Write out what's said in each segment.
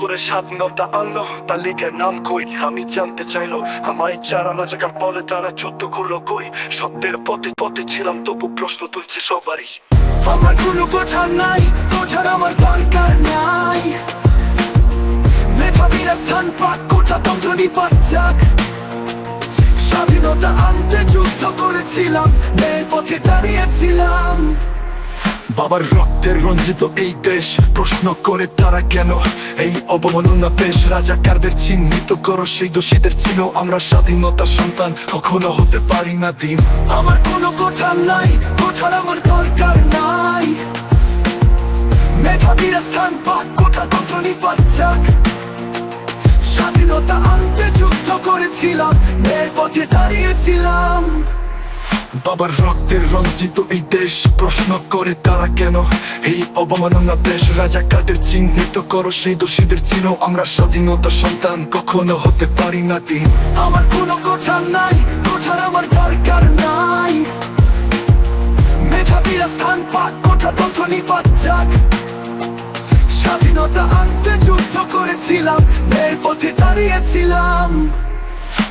করে স্বাধীনতা আনলো তালিকার নাম কই? আমি জানতে চাইলো, আমায় যারা বলে তারা যুদ্ধ করল কই? সত্যের পথে পথে ছিলাম, তবু প্রশ্ন তুলছে সবারই। আমার কোনো কথা নাই আমার দরকার নাই। স্থান পাক তন্ত্র নিপাত যাক। স্বাধীনতা আনতে যুদ্ধ করেছিলাম ন্যায় পথে দাঁড়িয়েছিলাম। বাবার রক্তের রঞ্জিত এই দেশ। প্রশ্ন করে তারা কেন এই অবমাননা পেশ? রাজাকারদের চিহ্নিত করো, সেই দোষীদের ছিল আমরা স্বাধীনতার সন্তান, কখনো হতে পারি না দিন। আমার কোনো কথা নাই কথার আমার দরকার নাই। মেধাবীরা স্থান পাক, কোথা তন্ত্র নিপাত যাক? স্বাধীনতা আনতে যুদ্ধ করেছিলাম ন্যায় পথে দাঁড়িয়েছিলাম। বাবার রক্তের রঞ্জিত এই দেশ। প্রশ্ন করে তারা কেন এই অবমাননা দেশ? রাজাকারদের চিহ্নিত করো? সেই দোষীদের ছিল আমরা স্বাধীনতার সন্তান। কখনো হতে পারি না দিন। আমার কোনো কথা নাই কথার আমার দরকার নাই। মেধাবীরা স্থান পাক কোথা তন্ত্র নিপাত যাক। স্বাধীনতা আনতে যুদ্ধ করেছিলাম ন্যায় পথে দাঁড়িয়েছিলাম।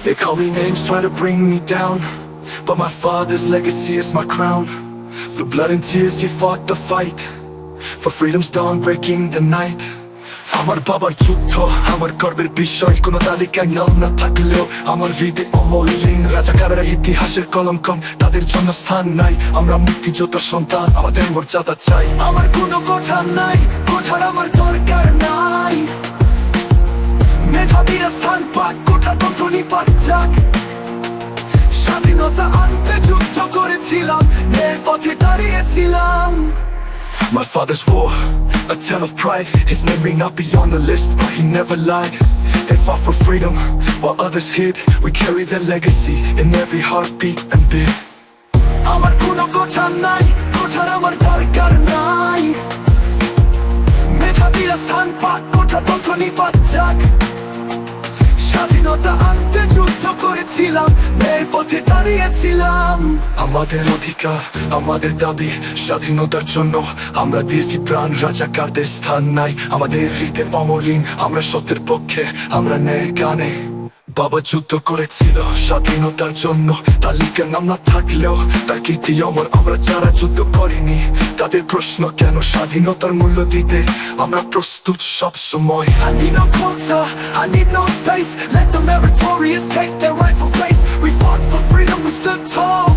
They call me names, try to bring me down But my father's legacy is my crown. Through blood and tears he fought the fight. For freedom's dawn breaking the night. আমার বাবার যুদ্ধ, আমার গর্বের বিষয়, কোনো তালিকায় নাম না থাকলেও আমার হৃদয় অমলিন রাজাকারের ইতিহাসের কলঙ্কম তাদের জন্য স্থান নাই। আমরা মুক্তিযোদ্ধার সন্তান, আমাদের মর্যাদা চাই। আমার কোনো কথা নাই কথার আমার দরকার নাই। মেধাবীরা স্থান পাক কোথা তন্ত্র নিপাত যাক। স্বাধীনতা আনতে যুদ্ধ করেছিলাম ন্যায় পথে দাঁড়িয়েছিলাম My father's war, a tale of pride His name may not be on the list, but he never lied They fought for freedom, while others hid We carry their legacy in every heartbeat and beat আমার কোনো কথা নাই কথার আমার দরকার নাই মেধাবীরা স্থান পাক কোথা তন্ত্র নিপাত যাক স্বাধীনতা করেছিলাম ন্যায় পথে দাঁড়িয়েছিলাম। আমাদের অধিকার, আমাদের দাবি, স্বাধীনতার জন্য আমরা দিয়েছি প্রাণ, রাজাকারদের স্থান নাই। আমাদের হৃদয় অমলিন, আমরা সত্যের পক্ষে, আমরা ন্যায় গানে বাবা যুদ্ধ করেছিল স্বাধীনতার জন্য তালিকা নাম না থাকলেও তার কীর্তি অমর আমরা যারা যুদ্ধ করিনি তাদের প্রশ্ন কেন স্বাধীনতার মূল্য দিতে আমরা প্রস্তুত সব সময় I need no quota, I need no space Let the meritorious take their rightful place We fought for freedom, we stood tall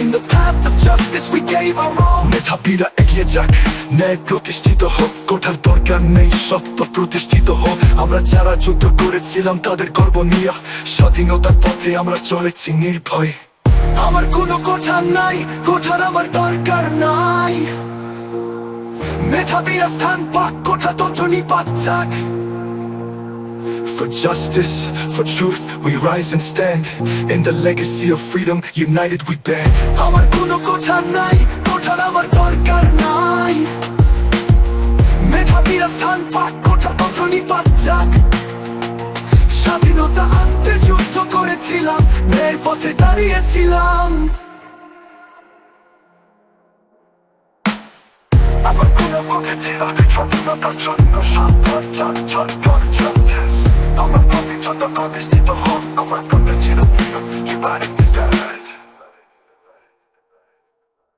In the path of justice we gave our all মেধাবীরা এগিয়ে যাক। ন্যায় প্রতিষ্ঠিত হোক কোঠার দরকার নেই সত্য প্রতিষ্ঠিত হোক। আমরা যারা যুদ্ধ করেছিলাম তাদের গর্ব নিয়ে স্বাধীনতার পথে আমরা চলেছি নির্ভয়। আমার কোনো কথা নাই কোঠার আমার দরকার নাই। মেধাবীরা স্থান পাক কোঠা তন্ত্র নিপাত যাক। For justice, for truth, we rise and stand. In the legacy of freedom, united we band. আমার কোনো কথা নাই স্বাধীনতা আনতে যুদ্ধ করেছিলাম ন্যায় পথে দাঁড়িয়েছিলাম। আমার কোনো পথে ছিল স্বাধীনতার জন্য সাধারণ আমার প্রতি যত প্রতিষ্ঠিত হন আমার প্রতি ছিল প্রিয় জীবনে